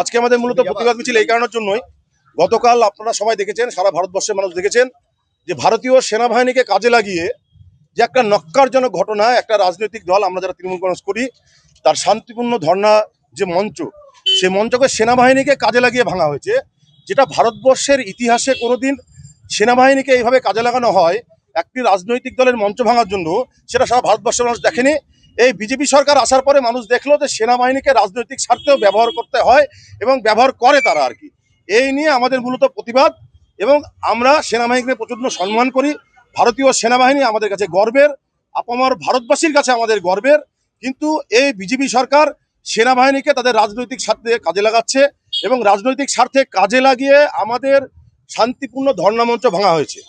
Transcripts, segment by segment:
আজকে আমাদের মূলত প্রতিবাদ মিছিল এই কারণের জন্যই। গতকাল আপনারা সবাই দেখেছেন, সারা ভারতবর্ষের মানুষ দেখেছেন, যে ভারতীয় সেনাবাহিনীকে কাজে লাগিয়ে যে একটা নক্কারজনক ঘটনা, একটা রাজনৈতিক দল আমরা যারা তৃণমূল কংগ্রেস করি, তার শান্তিপূর্ণ ধর্ণা যে মঞ্চ সেই মঞ্চকে সেনাবাহিনীকে কাজে লাগিয়ে ভাঙা হয়েছে। যেটা ভারতবর্ষের ইতিহাসে কোনোদিন সেনাবাহিনীকে এইভাবে কাজে লাগানো হয়, একটি রাজনৈতিক দলের মঞ্চ ভাঙার জন্য, সেটা সারা ভারতবর্ষের মানুষ দেখেনি। এই বিজেপি সরকার আসার পরে মানুষ দেখল যে সেনাবাহিনীকে রাজনৈতিক স্বার্থেও ব্যবহার করতে হয় এবং ব্যবহার করে তারা আর কি। এই নিয়ে আমাদের মূলত প্রতিবাদ এবং আমরা সেনাবাহিনীকে প্রচণ্ড সম্মান করি। ভারতীয় সেনাবাহিনী আমাদের কাছে গর্বের, আপামর ভারতবাসীর কাছে আমাদের গর্বের। কিন্তু এই বিজেপি সরকার সেনাবাহিনীকে তাদের রাজনৈতিক স্বার্থে কাজে লাগাচ্ছে এবং রাজনৈতিক স্বার্থে কাজে লাগিয়ে আমাদের শান্তিপূর্ণ ধর্ণামঞ্চ ভাঙা হয়েছে।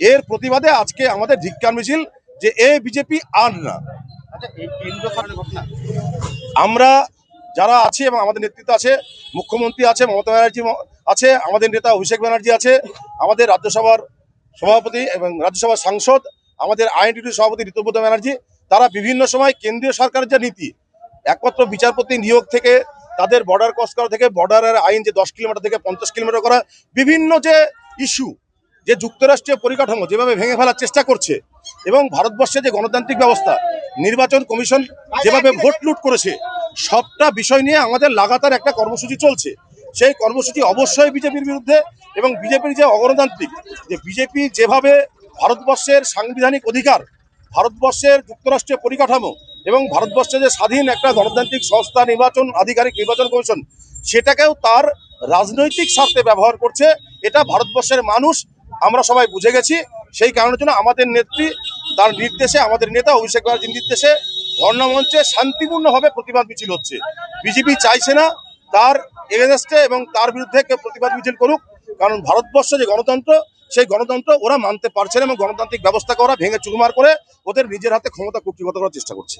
এর প্রতিবাদে আজকে আমাদের ধিক্কার মিছিল যে এ বিজেপি আর না। আচ্ছা আমরা যারা আছি এবং আমাদের নেতৃত্ব আছে, মুখ্যমন্ত্রী আছে, মমতা ব্যানার্জি আছে, আমাদের নেতা অভিষেক ব্যানার্জি আছে, আমাদের রাজ্যসভার সভাপতি এবং রাজ্যসভার সাংসদ, আমাদের আইএনটিটি সভাপতি ঋতুব্রত ব্যানার্জি, তারা বিভিন্ন সময় কেন্দ্রীয় সরকারের যে নীতি, একমাত্র বিচারপতি নিয়োগ থেকে, তাদের বর্ডার ক্রস করা থেকে বর্ডারের আইন যে দশ কিলোমিটার থেকে পঞ্চাশ কিলোমিটার করা, বিভিন্ন যে ইস্যু যে যুক্তরাষ্ট্রীয় পরিকাঠামো যেভাবে ভেঙে ফেলার চেষ্টা করছে, এবং ভারতবর্ষে যে গণতান্ত্রিক ব্যবস্থা নির্বাচন কমিশন যেভাবে ভোট লুট করেছে, সবটা বিষয় নিয়ে আমাদের লাগাতার একটা কর্মসূচি চলছে। সেই কর্মসূচি অবশ্যই বিজেপির বিরুদ্ধে এবং বিজেপির যে অগণতান্ত্রিক, যে বিজেপি যেভাবে ভারতবর্ষের সাংবিধানিক অধিকার, ভারতবর্ষের যুক্তরাষ্ট্রের পরিকাঠামো এবং ভারতবর্ষের যে স্বাধীন একটা গণতান্ত্রিক সংস্থা, নির্বাচন, আধিকারিক নির্বাচন কমিশন, সেটাকেও তার রাজনৈতিক স্বার্থে ব্যবহার করছে। এটা ভারতবর্ষের মানুষ, আমরা সবাই বুঝে গেছি। সেই কারণের জন্য আমাদের নেত্রী তার নির্দেশে আমাদের নেতা অভিষেক ব্যানার্জির নির্দেশে ধর্ণামঞ্চে শান্তিপূর্ণভাবে প্রতিবাদ মিছিল হচ্ছে। বিজেপি চাইছে না তার এগেনস্টে এবং তার বিরুদ্ধে কেউ প্রতিবাদ মিছিল করুক, কারণ ভারতবর্ষ যে গণতন্ত্র, সেই গণতন্ত্র ওরা মানতে পারছে না এবং গণতান্ত্রিক ব্যবস্থাকে ওরা ভেঙে চুরমার করে ওদের নিজের হাতে ক্ষমতা কুক্ষিগত করার চেষ্টা করছে।